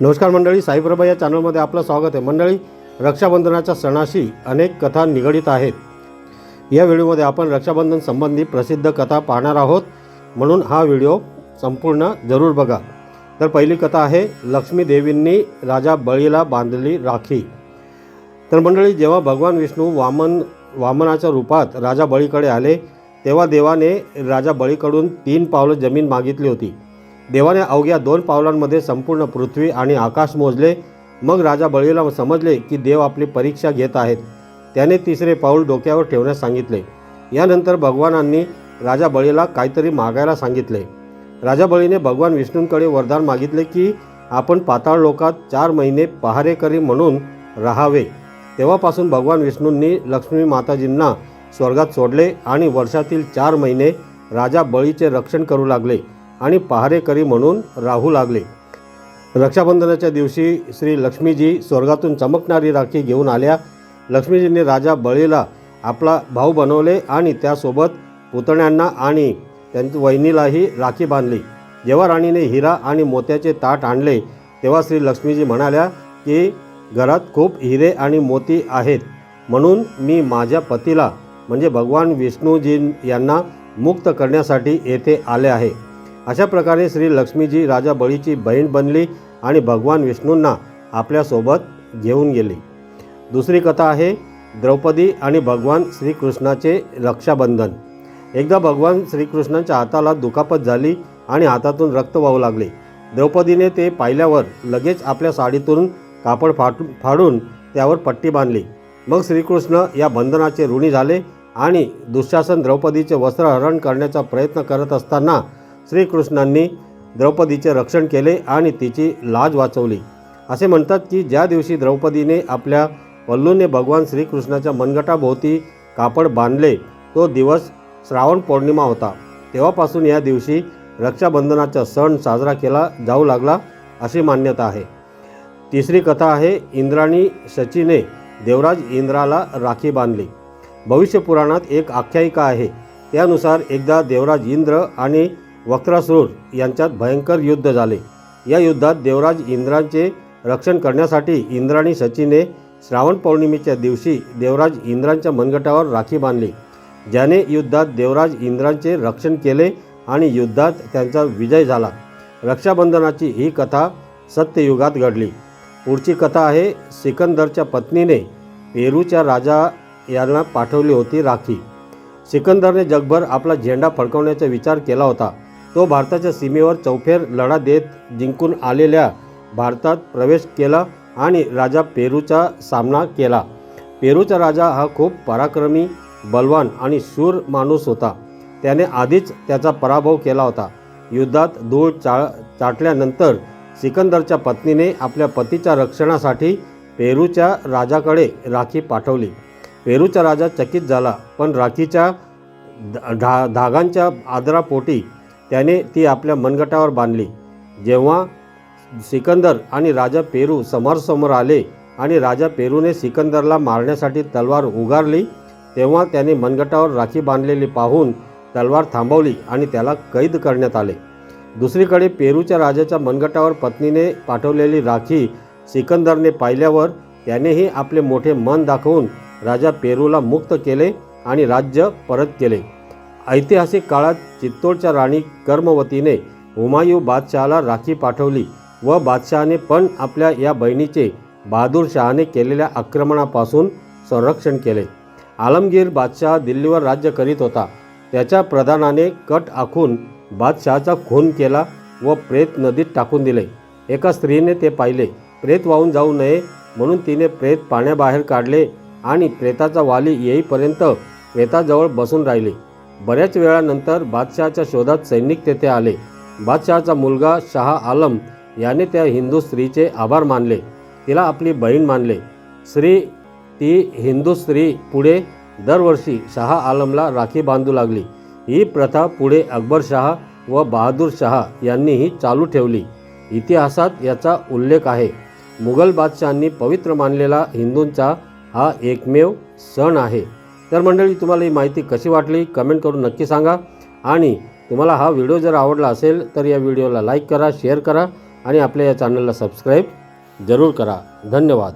नमस्कार मंडळी साईप्रभा या चॅनलमध्ये आपलं स्वागत आहे. मंडळी रक्षाबंधनाच्या सणाशी अनेक कथा निगडीत आहेत. या व्हिडिओमध्ये आपण रक्षाबंधन संबंधी प्रसिद्ध कथा पाहणार आहोत. म्हणून हा व्हिडिओ संपूर्ण जरूर बघा. तर पहिली कथा आहे लक्ष्मी देवींनी राजा बळीला बांधली राखी. तर मंडळी जेव्हा भगवान विष्णू वामन वामनाच्या रूपात राजा बळीकडे आले तेव्हा देवाने राजा बळीकडून तीन पावलं जमीन मागितली होती. देवाने अवघ्या दोन पावलांमध्ये संपूर्ण पृथ्वी आणि आकाश मोजले. मग राजा बळीला समजले की देव आपली परीक्षा घेत आहेत. त्याने तिसरे पाऊल डोक्यावर ठेवण्यास सांगितले. यानंतर भगवानांनी राजा बळीला काहीतरी मागायला सांगितले. राजा बळीने भगवान विष्णूंकडे वरदान मागितले की आपण पाताळ लोकात चार महिने पहारेकरी म्हणून राहावे. तेव्हापासून भगवान विष्णूंनी लक्ष्मी माताजींना स्वर्गात सोडले आणि वर्षातील चार महिने राजा बळीचे रक्षण करू लागले. आणि पहारेकरी म्हणून राहू लागले. रक्षाबंधनाच्या दिवशी श्री लक्ष्मीजी स्वर्गातून चमकणारी राखी घेऊन आल्या. लक्ष्मीजींनी राजा बळीला आपला भाऊ बनवले आणि त्यासोबत पुतण्यांना आणि त्यांच्या वहिनीलाही राखी बांधली. जेव्हा राणीने हिरा आणि मोत्याचे ताट आणले तेव्हा श्री लक्ष्मीजी म्हणाल्या की घरात खूप हिरे आणि मोती आहेत. म्हणून मी माझ्या पतीला म्हणजे भगवान विष्णूजी यांना मुक्त करण्यासाठी येथे आले आहे. अशा प्रकारे श्री लक्ष्मीजी राजा बळीची बहीण बनली आणि भगवान विष्णूंना आपल्यासोबत घेऊन गेली. दुसरी कथा आहे द्रौपदी आणि भगवान श्रीकृष्णाचे रक्षाबंधन. एकदा भगवान श्रीकृष्णाच्या हाताला दुखापत झाली आणि हातातून रक्त वाहू लागले. द्रौपदीने ते पाहिल्यावर लगेच आपल्या साडीतून कापड फाटू फाडून त्यावर पट्टी बांधली. मग श्रीकृष्ण या बंधनाचे ऋणी झाले आणि दुःशासन द्रौपदीचे वस्त्रहरण करण्याचा प्रयत्न करत असताना श्रीकृष्णांनी द्रौपदीचे रक्षण केले आणि तिची लाज वाचवली. असे म्हणतात की ज्या दिवशी द्रौपदीने आपल्या वल्लूने भगवान श्रीकृष्णाच्या मनगटाभोवती कापड बांधले तो दिवस श्रावण पौर्णिमा होता. तेव्हापासून या दिवशी रक्षाबंधनाचा सण साजरा केला जाऊ लागला अशी मान्यता आहे. तिसरी कथा आहे इंद्राणी शचीने देवराज इंद्राला राखी बांधली. भविष्य पुराणात एक आख्यायिका आहे. त्यानुसार एकदा देवराज इंद्र आणि वक्रासूर यांच्यात भयंकर युद्ध झाले. या युद्धात देवराज इंद्रांचे रक्षण करण्यासाठी इंद्राणी सचिने श्रावण पौर्णिमेच्या दिवशी देवराज इंद्रांच्या मनगटावर राखी बांधली. ज्याने युद्धात देवराज इंद्रांचे रक्षण केले आणि युद्धात त्यांचा विजय झाला. रक्षाबंधनाची ही कथा सत्ययुगात घडली. पुढची कथा आहे सिकंदरच्या पत्नीने पेरूच्या राजा यांना पाठवली होती राखी. सिकंदरने जगभर आपला झेंडा फडकवण्याचा विचार केला होता. तो भारताच्या सीमेवर चौफेर लढा देत जिंकून आलेल्या भारतात प्रवेश केला आणि राजा पेरूचा सामना केला. पेरूचा राजा हा खूप पराक्रमी बलवान आणि शूर माणूस होता. त्याने आधीच त्याचा पराभव केला होता. युद्धात धूळ चा चाटल्यानंतर सिकंदरच्या पत्नीने आपल्या पतीच्या रक्षणासाठी पेरूच्या राजाकडे राखी पाठवली. पेरूचा राजा चकित झाला पण राखीच्या धा धागांच्या आदरापोटी त्याने ती आपल्या मनगटावर बांधली. जेव्हा सिकंदर आणि राजा पेरू समोरासमोर आले आणि राजा पेरूने सिकंदरला मारण्यासाठी तलवार उगारली तेव्हा त्याने मनगटावर राखी बांधलेली पाहून तलवार थांबवली आणि त्याला कैद करण्यात आले. दुसरीकडे पेरूच्या राजाच्या मनगटावर पत्नीने पाठवलेली राखी सिकंदरने पाहिल्यावर त्यानेही आपले मोठे मन दाखवून राजा पेरूला मुक्त केले आणि राज्य परत केले. ऐतिहासिक काळात चित्तोडच्या राणी कर्मवतीने हुमायू बादशहाला राखी पाठवली व बादशहाने पण आपल्या या बहिणीचे बहादूर शहाने केलेल्या आक्रमणापासून संरक्षण केले. आलमगीर बादशहा दिल्लीवर राज्य करीत होता. त्याच्या प्रधानाने कट आखून बादशहाचा खून केला व प्रेत नदीत टाकून दिले. एका स्त्रीने ते पाहिले प्रेत वाहून जाऊ नये म्हणून तिने प्रेत पाण्याबाहेर काढले आणि प्रेताचा वाली येईपर्यंत प्रेताजवळ बसून राहिले. बऱ्याच वेळानंतर बादशहाच्या शोधात सैनिक तेथे आले. बादशहाचा मुलगा शहा आलम याने त्या हिंदू स्त्रीचे आभार मानले. तिला आपली बहीण मानले. स्त्री ती हिंदू स्त्री पुढे दरवर्षी शहा आलमला राखी बांधू लागली. ही प्रथा पुढे अकबरशहा व बहादूर शहा यांनीही चालू ठेवली. इतिहासात याचा उल्लेख आहे. मुघल बादशहांनी पवित्र मानलेला हिंदूंचा हा एकमेव सण आहे. तर मंडळी तुम्हाला ही माहिती कशी वाटली? कमेंट करून नक्की सांगा. आणि तुम्हाला हा व्हिडिओ जर आवडला असेल तर या व्हिडिओला लाईक करा शेअर करा आणि आपल्या या चॅनलला सबस्क्राईब जरूर करा. धन्यवाद.